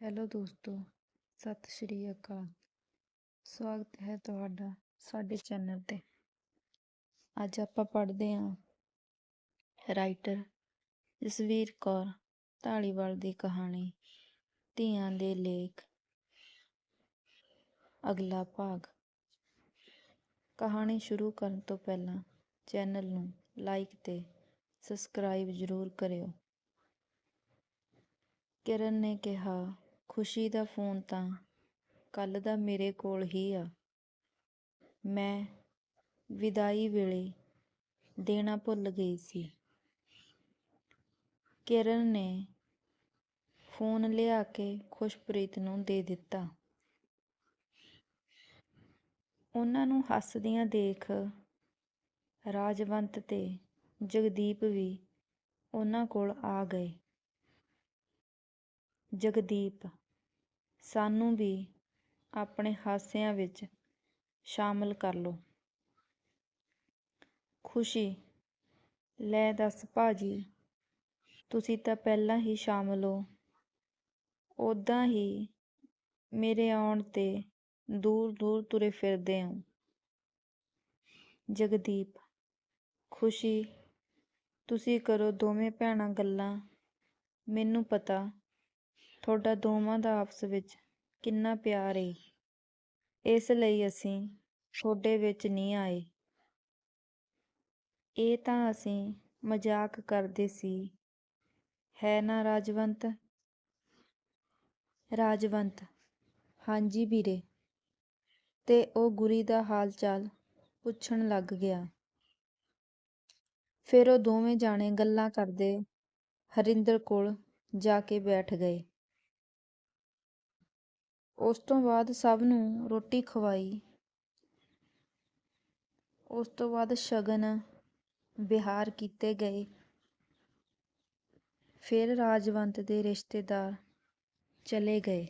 Hello ਦੋਸਤੋ, ਸਤਿ ਸ਼੍ਰੀ ਅਕਾਲ। ਸਵਾਗਤ ਹੈ ਤੁਹਾਡਾ ਸਾਡੇ ਚੈਨਲ ਤੇ। ਅੱਜ ਆਪਾਂ ਪੜ੍ਹਦੇ ਹਾਂ ਰਾਈਟਰ ਜਸਵੀਰ ਕੌਰ ਢਾਲੀਵਾਲ ਦੀ ਕਹਾਣੀ, ਧੀਆਂ ਦੇ ਲੇਖ, ਅਗਲਾ ਭਾਗ। ਕਹਾਣੀ ਸ਼ੁਰੂ ਕਰਨ ਤੋਂ ਪਹਿਲਾਂ ਚੈਨਲ ਨੂੰ ਲਾਈਕ ਤੇ ਸਬਸਕ੍ਰਾਈਬ ਜ਼ਰੂਰ ਕਰਿਓ। ਕਿਰਨ ਨੇ ਕਿਹਾ ਖੁਸ਼ੀ ਦਾ ਫੋਨ ਤਾਂ ਕੱਲ ਦਾ ਮੇਰੇ ਕੋਲ ਹੀ ਆ। ਮੈਂ ਵਿਦਾਈ ਵੇਲੇ ਦੇਣਾ ਭੁੱਲ ਗਈ ਸੀ। ਕਿਰਨ ਨੇ ਫੋਨ ਲਿਆ ਕੇ ਖੁਸ਼ਪ੍ਰੀਤ ਨੂੰ ਦੇ ਦਿੱਤਾ। ਉਹਨਾਂ ਨੂੰ ਹੱਸਦਿਆਂ ਦੇਖ ਰਾਜਵੰਤ ਤੇ ਜਗਦੀਪ ਵੀ ਉਹਨਾਂ ਕੋਲ ਆ ਗਏ। ਜਗਦੀਪ ਸਾਨੂੰ ਵੀ ਆਪਣੇ ਹਾਸਿਆਂ ਵਿੱਚ ਸ਼ਾਮਲ ਕਰ ਲਓ। ਖੁਸ਼ੀ, ਲੈ ਦੱਸ ਭਾਜੀ, ਤੁਸੀਂ ਤਾਂ ਪਹਿਲਾਂ ਹੀ ਸ਼ਾਮਲ ਹੋ। ਉਦਾਂ ਹੀ ਮੇਰੇ ਆਉਣ ਤੇ ਦੂਰ ਦੂਰ ਤੁਰੇ ਫਿਰਦੇ ਹੋ ਜਗਦੀਪ, ਖੁਸ਼ੀ, ਤੁਸੀਂ ਕਰੋ ਦੋਵੇਂ ਭੈਣਾਂ ਗੱਲਾਂ, ਮੈਨੂੰ ਪਤਾ ਤੁਹਾਡਾ ਦੋਵਾਂ ਦਾ ਆਪਸ ਵਿੱਚ ਕਿੰਨਾ ਪਿਆਰ ਏ? ਇਸ ਲਈ ਅਸੀਂ ਤੁਹਾਡੇ ਵਿੱਚ ਨਹੀਂ ਆਏ। ਇਹ ਤਾਂ ਅਸੀਂ ਮਜ਼ਾਕ ਕਰਦੇ ਸੀ। ਹੈ ਨਾ ਰਾਜਵੰਤ? ਰਾਜਵੰਤ, ਹਾਂਜੀ ਵੀਰੇ। ਤੇ ਉਹ ਗੁਰੀ ਦਾ ਹਾਲ ਚਾਲ ਪੁੱਛਣ ਲੱਗ ਗਿਆ। ਫਿਰ ਉਹ ਦੋਵੇਂ ਜਾਣੇ ਗੱਲਾਂ ਕਰਦੇ ਹਰਿੰਦਰ ਕੋਲ ਜਾ ਕੇ ਬੈਠ ਗਏ। ਉਸ ਤੋਂ ਬਾਅਦ ਸਭ ਨੂੰ ਰੋਟੀ ਖਵਾਈ। ਉਸ ਤੋਂ ਬਾਅਦ ਸ਼ਗਨ ਵਿਹਾਰ ਕੀਤੇ ਗਏ। ਫਿਰ ਰਾਜਵੰਤ ਦੇ ਰਿਸ਼ਤੇਦਾਰ ਚਲੇ ਗਏ।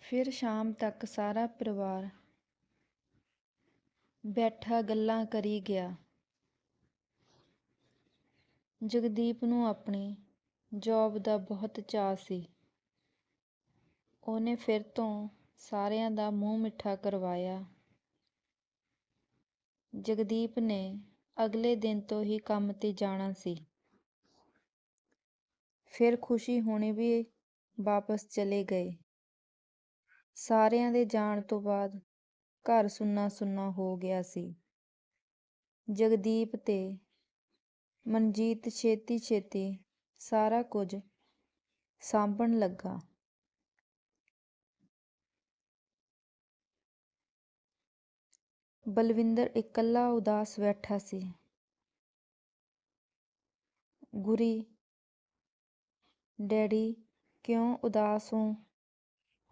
ਫਿਰ ਸ਼ਾਮ ਤੱਕ ਸਾਰਾ ਪਰਿਵਾਰ ਬੈਠਾ ਗੱਲਾਂ ਕਰੀ ਗਿਆ। ਜਗਦੀਪ ਨੂੰ ਆਪਣੀ ਜੌਬ ਦਾ ਬਹੁਤ ਚਾਅ ਸੀ। ਉਹਨੇ ਫਿਰ ਤੋਂ ਸਾਰਿਆਂ ਦਾ ਮੂੰਹ ਮਿੱਠਾ ਕਰਵਾਇਆ। ਜਗਦੀਪ ਨੇ ਅਗਲੇ ਦਿਨ ਤੋਂ ਹੀ ਕੰਮ ਤੇ ਜਾਣਾ ਸੀ। ਫਿਰ ਖੁਸ਼ੀ ਹੋਣੀ ਵੀ ਵਾਪਸ ਚਲੇ ਗਏ। ਸਾਰਿਆਂ ਦੇ ਜਾਣ ਤੋਂ ਬਾਅਦ ਘਰ ਸੁੰਨਾ ਸੁੰਨਾ ਹੋ ਗਿਆ ਸੀ। ਜਗਦੀਪ ਤੇ ਮਨਜੀਤ ਛੇਤੀ ਛੇਤੀ ਸਾਰਾ ਕੁਝ ਸਾਂਭਣ ਲੱਗਾ। ਬਲਵਿੰਦਰ ਇਕੱਲਾ ਉਦਾਸ ਬੈਠਾ ਸੀ। ਗੁਰੀ, ਡੈਡੀ, ਕਿਉਂ ਉਦਾਸ ਹੋ?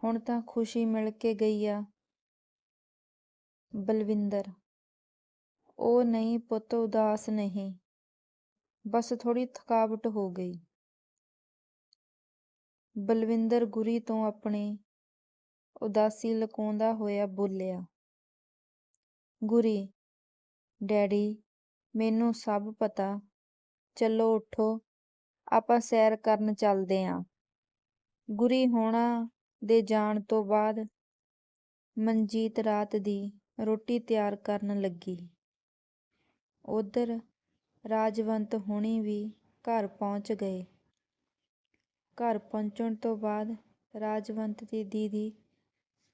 ਹੁਣ ਤਾਂ ਖੁਸ਼ੀ ਮਿਲ ਕੇ ਗਈ ਆ। ਬਲਵਿੰਦਰ, ਉਹ ਨਹੀਂ ਪੁੱਤ, ਉਦਾਸ ਨਹੀਂ। ਬਸ ਥੋੜੀ ਥਕਾਵਟ ਹੋ ਗਈ। ਬਲਵਿੰਦਰ ਗੁਰੀ ਤੋਂ ਆਪਣੀ ਉਦਾਸੀ ਲੁਕਾਉਂਦਾ ਹੋਇਆ ਬੋਲਿਆ ਗੁਰੀ, ਡੈਡੀ, ਮੈਨੂੰ ਸਭ ਪਤਾ। ਚਲੋ ਉੱਠੋ, ਆਪਾਂ ਸੈਰ ਕਰਨ ਚੱਲਦੇ ਆਂ। ਗੁਰੀ ਹੋਣਾ ਦੇ ਜਾਣ ਤੋਂ ਬਾਅਦ ਮਨਜੀਤ ਰਾਤ ਦੀ ਰੋਟੀ ਤਿਆਰ ਕਰਨ ਲੱਗੀ। ਉਧਰ ਰਾਜਵੰਤ ਹੁਣੀ ਵੀ ਘਰ ਪਹੁੰਚ ਗਏ। ਘਰ ਪਹੁੰਚਣ ਤੋਂ ਬਾਅਦ ਰਾਜਵੰਤ ਦੀ ਦੀਦੀ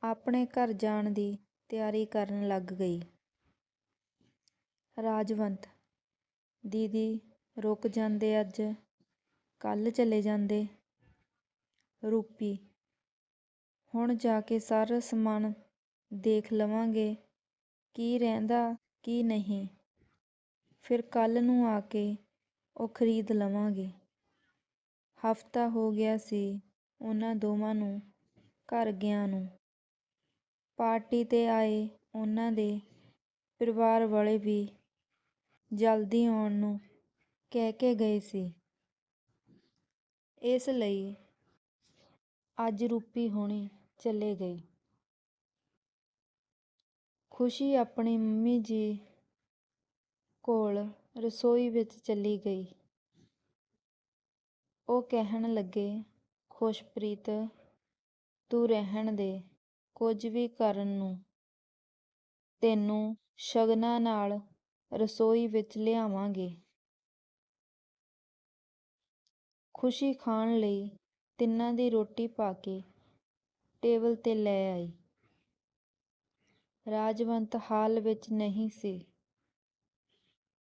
ਆਪਣੇ ਘਰ ਜਾਣ ਦੀ ਤਿਆਰੀ ਕਰਨ ਲੱਗ ਗਈ। ਰਾਜਵੰਤ। ਦੀਦੀ ਰੁਕ ਜਾਂਦੇ ਅੱਜ ਕੱਲ ਚਲੇ ਜਾਂਦੇ। ਰੂਪੀ, ਹੁਣ ਜਾ ਕੇ ਸਾਰਾ ਸਮਾਨ ਦੇਖ ਲਵਾਂਗੇ, ਕੀ ਰਹਿੰਦਾ, ਕੀ ਨਹੀਂ। ਫਿਰ ਕੱਲ ਨੂੰ ਆ ਕੇ ਉਹ ਖਰੀਦ ਲਵਾਂਗੇ। ਹਫਤਾ ਹੋ ਗਿਆ ਸੀ ਉਹਨਾਂ ਦੋਵਾਂ ਨੂੰ, ਘਰ ਗਿਆ ਨੂੰ। ਪਾਰਟੀ ਤੇ ਆਏ ਉਹਨਾਂ ਦੇ ਪਰਿਵਾਰ ਵਾਲੇ ਵੀ ਜਲਦੀ ਆਉਣ ਨੂੰ ਕਹਿ ਕੇ ਗਏ ਸੀ। ਇਸ ਲਈ ਅੱਜ ਰੂਪੀ ਹੋਣੀ ਚਲੇ ਗਈ। ਖੁਸ਼ੀ ਆਪਣੀ ਮੰਮੀ ਜੀ ਕੋਲ ਰਸੋਈ ਵਿੱਚ ਚਲੀ ਗਈ। ਉਹ ਕਹਿਣ ਲੱਗੇ, ਖੁਸ਼ਪ੍ਰੀਤ, ਤੂੰ ਰਹਿਣ ਦੇ ਕੁਝ ਵੀ ਕਰਨ ਨੂੰ। ਤੈਨੂੰ ਸ਼ਗਨਾਂ ਨਾਲ ਰਸੋਈ ਵਿੱਚ ਲਿਆਵਾਂਗੇ। ਖੁਸ਼ੀ ਖਾਣ ਲਈ ਤਿੰਨਾਂ ਦੀ ਰੋਟੀ ਪਾ ਕੇ ਟੇਬਲ ਤੇ ਲੈ ਆਈ। ਰਾਜਵੰਤ ਹਾਲ ਵਿੱਚ ਨਹੀਂ ਸੀ।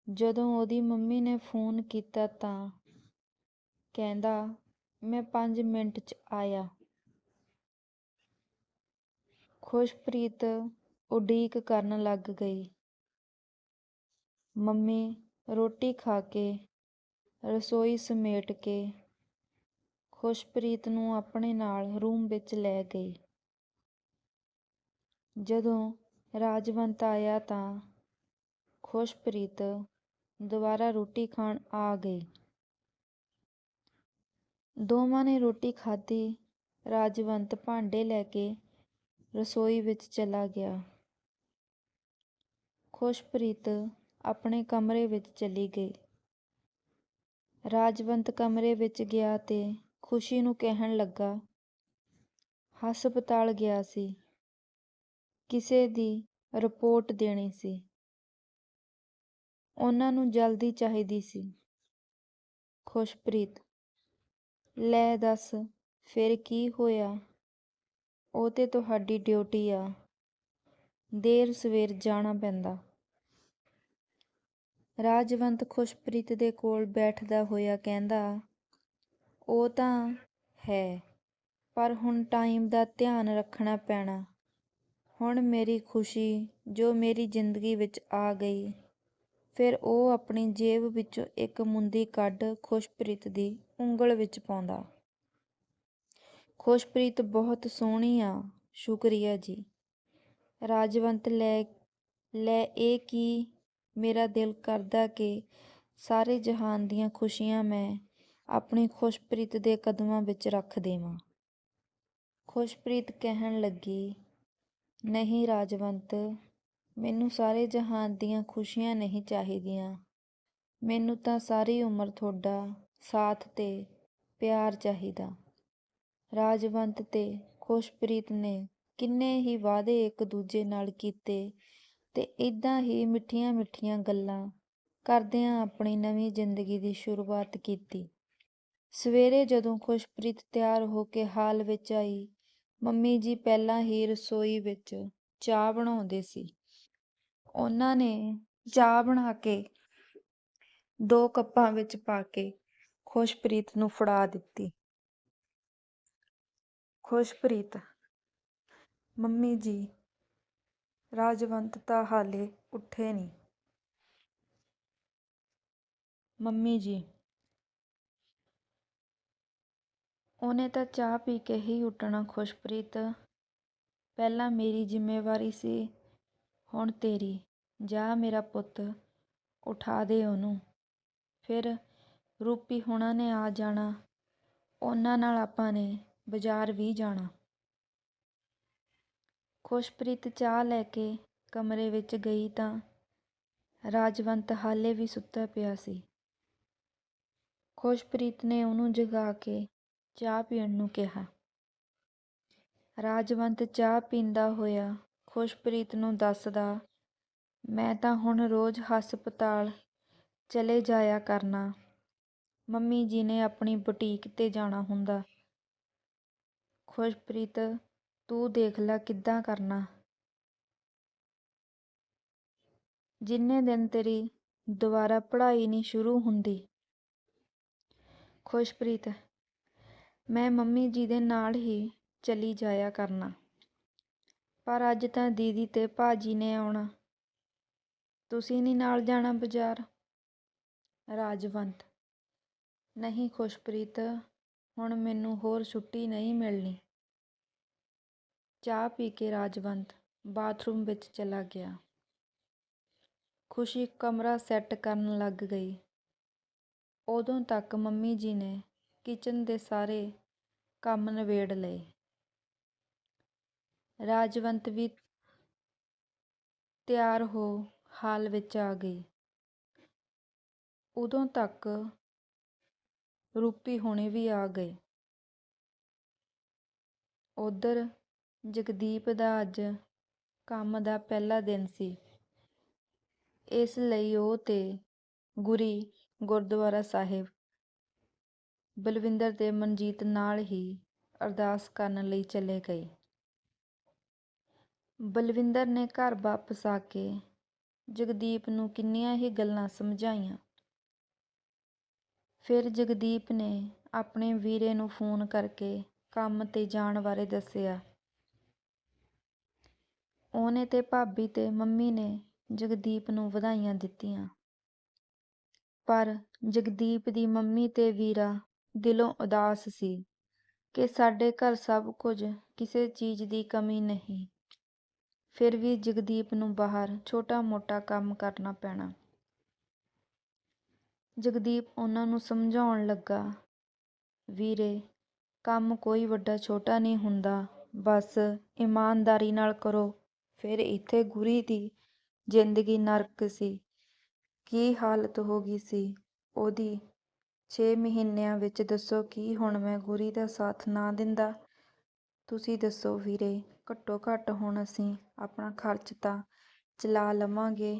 ਜਦੋਂ ਉਹਦੀ ਮੰਮੀ ਨੇ ਫੋਨ ਕੀਤਾ ਤਾਂ ਕਹਿੰਦਾ, ਮੈਂ 5 ਮਿੰਟ 'ਚ ਆਇਆ। ਖੁਸ਼ਪ੍ਰੀਤ ਉਡੀਕ ਕਰਨ ਲੱਗ ਗਈ। ਮੰਮੀ, ਰੋਟੀ ਖਾ ਕੇ, ਰਸੋਈ ਸਮੇਟ ਕੇ ਖੁਸ਼ਪ੍ਰੀਤ ਨੂੰ ਆਪਣੇ ਨਾਲ ਰੂਮ ਵਿੱਚ ਲੈ ਗਈ। ਜਦੋਂ ਰਾਜਵੰਤ ਆਇਆ ਤਾਂ ਖੁਸ਼ਪ੍ਰੀਤ ਦੁਬਾਰਾ ਰੋਟੀ ਖਾਣ ਆ ਗਈ। ਦੋਵਾਂ ਨੇ ਰੋਟੀ ਖਾਧੀ, ਰਾਜਵੰਤ ਭਾਂਡੇ ਲੈ ਕੇ ਰਸੋਈ ਵਿੱਚ ਚਲਾ ਗਿਆ। ਖੁਸ਼ਪ੍ਰੀਤ ਆਪਣੇ ਕਮਰੇ ਵਿੱਚ ਚਲੀ ਗਈ। ਰਾਜਵੰਤ ਕਮਰੇ ਵਿੱਚ ਗਿਆ ਤੇ ਖੁਸ਼ੀ ਨੂੰ ਕਹਿਣ ਲੱਗਾ, ਹਸਪਤਾਲ ਗਿਆ ਸੀ। ਕਿਸੇ ਦੀ ਰਿਪੋਰਟ ਦੇਣੀ ਸੀ। ਉਹਨਾਂ ਨੂੰ ਜਲਦੀ ਚਾਹੀਦੀ ਸੀ। ਖੁਸ਼ਪ੍ਰੀਤ, ਲੈ ਦੱਸ, ਫਿਰ ਕੀ ਹੋਇਆ? ਉਹ ਤੇ ਤੁਹਾਡੀ ਡਿਊਟੀ ਆ। ਦੇਰ ਸਵੇਰ ਜਾਣਾ ਪੈਂਦਾ। ਰਾਜਵੰਤ ਖੁਸ਼ਪ੍ਰੀਤ ਦੇ ਕੋਲ ਬੈਠਦਾ ਹੋਇਆ ਕਹਿੰਦਾ, ਉਹ ਤਾਂ ਹੈ, ਪਰ ਹੁਣ ਟਾਈਮ ਦਾ ਧਿਆਨ ਰੱਖਣਾ ਪੈਣਾ। ਹੁਣ ਮੇਰੀ ਖੁਸ਼ੀ, ਜੋ ਮੇਰੀ ਜ਼ਿੰਦਗੀ ਵਿੱਚ ਆ ਗਈ, ਫਿਰ ਉਹ ਆਪਣੀ ਜੇਬ ਵਿੱਚੋਂ ਇੱਕ ਮੁੰਦੀ ਕੱਢ ਖੁਸ਼ਪ੍ਰੀਤ ਦੀ ਉਂਗਲ ਵਿੱਚ ਪਾਉਂਦਾ। ਖੁਸ਼ਪ੍ਰੀਤ, ਬਹੁਤ ਸੋਹਣੀ ਆ, ਸ਼ੁਕਰੀਆ ਜੀ। ਰਾਜਵੰਤ, ਲੈ ਲੈ ਇਹ ਕੀ ਮੇਰਾ ਦਿਲ ਕਰਦਾ ਕਿ ਸਾਰੇ ਜਹਾਨ ਦੀਆਂ ਖੁਸ਼ੀਆਂ ਮੈਂ ਆਪਣੇ ਖੁਸ਼ਪ੍ਰੀਤ ਦੇ ਕਦਮਾਂ ਵਿੱਚ ਰੱਖ ਦੇਵਾਂ। ਖੁਸ਼ਪ੍ਰੀਤ ਕਹਿਣ ਲੱਗੀ, ਨਹੀਂ ਰਾਜਵੰਤ, ਮੈਨੂੰ ਸਾਰੇ ਜਹਾਨ ਦੀਆਂ ਖੁਸ਼ੀਆਂ ਨਹੀਂ ਚਾਹੀਦੀਆਂ। ਮੈਨੂੰ ਤਾਂ ਸਾਰੀ ਉਮਰ ਤੁਹਾਡਾ ਸਾਥ ਤੇ ਪਿਆਰ ਚਾਹੀਦਾ। ਰਾਜਵੰਤ ਤੇ ਖੁਸ਼ਪ੍ਰੀਤ ਨੇ ਕਿੰਨੇ ਹੀ ਵਾਅਦੇ ਇੱਕ ਦੂਜੇ ਨਾਲ ਕੀਤੇ ਤੇ ਇਦਾਂ ਹੀ ਮਿੱਠੀਆਂ ਮਿੱਠੀਆਂ ਗੱਲਾਂ ਕਰਦਿਆਂ ਆਪਣੀ ਨਵੀਂ ਜ਼ਿੰਦਗੀ ਦੀ ਸ਼ੁਰੂਆਤ ਕੀਤੀ। ਸਵੇਰੇ ਜਦੋਂ ਖੁਸ਼ਪ੍ਰੀਤ ਤਿਆਰ ਹੋ ਕੇ ਹਾਲ ਵਿੱਚ ਆਈ, ਮੰਮੀ ਜੀ ਪਹਿਲਾਂ ਹੀ ਰਸੋਈ ਵਿੱਚ ਚਾਹ ਬਣਾਉਂਦੇ ਸੀ। ਉਹਨਾਂ ਨੇ ਚਾਹ ਬਣਾ ਕੇ ਦੋ ਕੱਪਾਂ ਵਿੱਚ ਪਾ ਕੇ ਖੁਸ਼ਪ੍ਰੀਤ ਨੂੰ ਫੜਾ ਦਿੱਤੀ। ਖੁਸ਼ਪ੍ਰੀਤ, ਮੰਮੀ ਜੀ ਰਾਜਵੰਤ ਤਾਂ ਹਾਲੇ ਉੱਠੇ ਨਹੀਂ ਮੰਮੀ ਜੀ, ਉਹਨੇ ਤਾਂ ਚਾਹ ਪੀ ਕੇ ਹੀ ਉੱਠਣਾ ਖੁਸ਼ਪ੍ਰੀਤ। ਪਹਿਲਾਂ ਮੇਰੀ ਜ਼ਿੰਮੇਵਾਰੀ ਸੀ, ਹੁਣ ਤੇਰੀ। ਜਾ ਮੇਰਾ ਪੁੱਤ, ਉਠਾ ਦੇ ਉਹਨੂੰ। ਫਿਰ ਰੂਪੀ ਹੁਣਾਂ ਨੇ ਆ ਜਾਣਾ। ਉਹਨਾਂ ਨਾਲ ਆਪਾਂ ਨੇ ਬਾਜ਼ਾਰ ਵੀ ਜਾਣਾ। ਖੁਸ਼ਪ੍ਰੀਤ ਚਾਹ ਲੈ ਕੇ ਕਮਰੇ ਵਿੱਚ ਗਈ ਤਾਂ ਰਾਜਵੰਤ ਹਾਲੇ ਵੀ ਸੁੱਤਾ ਪਿਆ ਸੀ। ਖੁਸ਼ਪ੍ਰੀਤ ਨੇ ਉਹਨੂੰ ਜਗਾ ਕੇ ਚਾਹ ਪੀਣ ਨੂੰ ਕਿਹਾ। ਰਾਜਵੰਤ ਚਾਹ ਪੀਂਦਾ ਹੋਇਆ ਖੁਸ਼ਪ੍ਰੀਤ ਨੂੰ ਦੱਸਦਾ, ਮੈਂ ਤਾਂ ਹੁਣ ਰੋਜ਼ ਹਸਪਤਾਲ ਚਲੇ ਜਾਇਆ ਕਰਨਾ। ਮੰਮੀ ਜੀ ਨੇ ਆਪਣੀ ਬੁਟੀਕ ਤੇ ਜਾਣਾ ਹੁੰਦਾ। ਖੁਸ਼ਪ੍ਰੀਤ ਤੂੰ ਦੇਖ ਲੈ ਕਿੱਦਾਂ ਕਰਨਾ। ਜਿੰਨੇ ਦਿਨ ਤੇਰੀ ਦੁਬਾਰਾ ਪੜ੍ਹਾਈ ਨਹੀਂ ਸ਼ੁਰੂ ਹੁੰਦੀ। ਖੁਸ਼ਪ੍ਰੀਤ, ਮੈਂ ਮੰਮੀ ਜੀ ਦੇ ਨਾਲ ਹੀ ਚਲੀ ਜਾਇਆ ਕਰਨਾ। ਪਰ ਅੱਜ ਤਾਂ ਦੀਦੀ ਤੇ ਭਾਜੀ ਨੇ ਆਉਣਾ। ਤੁਸੀਂ ਨਹੀਂ ਨਾਲ ਜਾਣਾ ਬਾਜ਼ਾਰ? ਰਾਜਵੰਤ, ਨਹੀਂ ਖੁਸ਼ਪ੍ਰੀਤ, ਹੁਣ ਮੈਨੂੰ ਹੋਰ ਛੁੱਟੀ ਨਹੀਂ ਮਿਲਣੀ। ਚਾਹ ਪੀ ਕੇ ਰਾਜਵੰਤ ਬਾਥਰੂਮ ਵਿੱਚ ਚਲਾ ਗਿਆ। ਖੁਸ਼ੀ ਕਮਰਾ ਸੈੱਟ ਕਰਨ ਲੱਗ ਗਈ। ਉਦੋਂ ਤੱਕ ਮੰਮੀ ਜੀ ਨੇ ਕਿਚਨ ਦੇ ਸਾਰੇ ਕੰਮ ਨਿਬੇੜ ਲਏ। ਰਾਜਵੰਤ ਵੀ ਤਿਆਰ ਹੋ ਹਾਲ ਵਿੱਚ ਆ ਗਈ। ਉਦੋਂ ਤੱਕ ਰੂਪੀ ਹੋਣੇ ਵੀ ਆ ਗਏ। ਉਧਰ ਜਗਦੀਪ ਦਾ ਅੱਜ ਕੰਮ ਦਾ ਪਹਿਲਾ ਦਿਨ ਸੀ। ਇਸ ਲਈ ਉਹ ਤੇ ਗੁਰੀ ਗੁਰਦੁਆਰਾ ਸਾਹਿਬ, ਬਲਵਿੰਦਰ ਤੇ ਮਨਜੀਤ ਨਾਲ ਹੀ ਅਰਦਾਸ ਕਰਨ ਲਈ ਚਲੇ ਗਏ। ਬਲਵਿੰਦਰ ਨੇ ਘਰ ਵਾਪਸ ਆ ਕੇ ਜਗਦੀਪ ਨੂੰ ਕਿੰਨੀਆਂ ਹੀ ਗੱਲਾਂ ਸਮਝਾਈਆਂ। ਫਿਰ ਜਗਦੀਪ ਨੇ ਆਪਣੇ ਵੀਰੇ ਨੂੰ ਫੋਨ ਕਰਕੇ ਕੰਮ ਤੇ ਜਾਣ ਬਾਰੇ ਦੱਸਿਆ। ਉਹਨੇ ਤੇ ਭਾਬੀ ਤੇ ਮੰਮੀ ਨੇ ਜਗਦੀਪ ਨੂੰ ਵਧਾਈਆਂ ਦਿੱਤੀਆਂ। ਪਰ ਜਗਦੀਪ ਦੀ ਮੰਮੀ ਤੇ ਵੀਰਾ ਦਿਲੋਂ ਉਦਾਸ ਸੀ ਕਿ ਸਾਡੇ ਘਰ ਸਭ ਕੁਝ ਕਿਸੇ ਚੀਜ਼ ਦੀ ਕਮੀ ਨਹੀਂ। ਫਿਰ ਵੀ ਜਗਦੀਪ ਨੂੰ ਬਾਹਰ ਛੋਟਾ-ਮੋਟਾ ਕੰਮ ਕਰਨਾ ਪੈਣਾ। ਜਗਦੀਪ ਉਹਨਾਂ ਨੂੰ ਸਮਝਾਉਣ ਲੱਗਾ, ਵੀਰੇ, ਕੰਮ ਕੋਈ ਵੱਡਾ ਛੋਟਾ ਨਹੀਂ ਹੁੰਦਾ। ਬਸ ਇਮਾਨਦਾਰੀ ਨਾਲ ਕਰੋ। ਫਿਰ ਇੱਥੇ ਗੁਰੀ ਦੀ ਜ਼ਿੰਦਗੀ ਨਰਕ ਸੀ। ਕੀ ਹਾਲਤ ਹੋ ਗਈ ਸੀ? ਉਹਦੀ 6 ਮਹੀਨਿਆਂ ਵਿੱਚ ਦੱਸੋ ਕੀ ਹੁਣ ਮੈਂ ਗੁਰੀ ਦਾ ਸਾਥ ਨਾ ਦਿੰਦਾ? ਤੁਸੀਂ ਦੱਸੋ ਵੀਰੇ, ਘੱਟੋ ਘੱਟ ਹੁਣ ਅਸੀਂ ਆਪਣਾ ਖਰਚ ਤਾਂ ਚਲਾ ਲਵਾਂਗੇ।